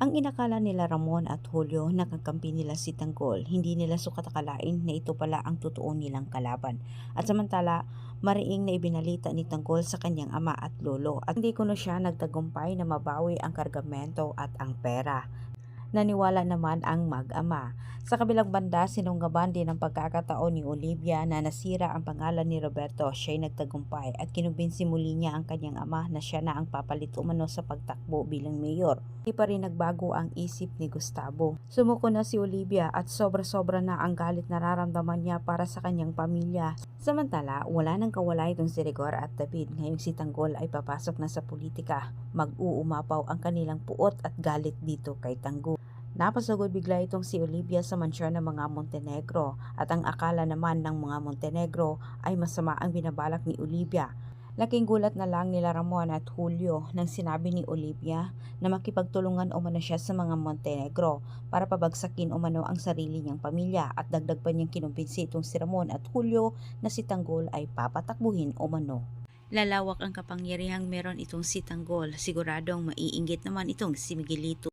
Ang inakala nila Ramon at Julio na kakampi nila si Tanggol, hindi nila sukat akalain na ito pala ang totoo nilang kalaban. At samantala, mariing na ibinalita ni Tanggol sa kanyang ama at lolo at hindi kuno siya nagtagumpay na mabawi ang kargamento at ang pera. Naniwala naman ang mag-ama. Sa kabilang banda, sinunggaban din ang pagkakataon ni Olivia na nasira ang pangalan ni Roberto. Siya'y nagtagumpay at kinumbinsi muli niya ang kanyang ama na siya na ang papalit umano sa pagtakbo bilang mayor. Hindi pa rin nagbago ang isip ni Gustavo. Sumuko na si Olivia at sobra-sobra na ang galit nararamdaman niya para sa kanyang pamilya. Samantala, wala nang kawala itong si Rigor at David ngayong si Tanggol ay papasok na sa politika. Mag-uumapaw ang kanilang puot at galit dito kay Tanggol. Napasagod bigla itong si Olivia sa mansyon ng mga Montenegro at ang akala naman ng mga Montenegro ay masama ang binabalak ni Olivia. Laking gulat na lang nila Ramon at Julio nang sinabi ni Olivia na makipagtulungan umano siya sa mga Montenegro para pabagsakin umano ang sarili niyang pamilya at dagdag pa niyang kinumpinsi itong si Ramon at Julio na si Tanggol ay papatakbuhin umano. Lalawak ang kapangyarihang meron itong si Tanggol. Siguradong maiinggit naman itong si Miguelito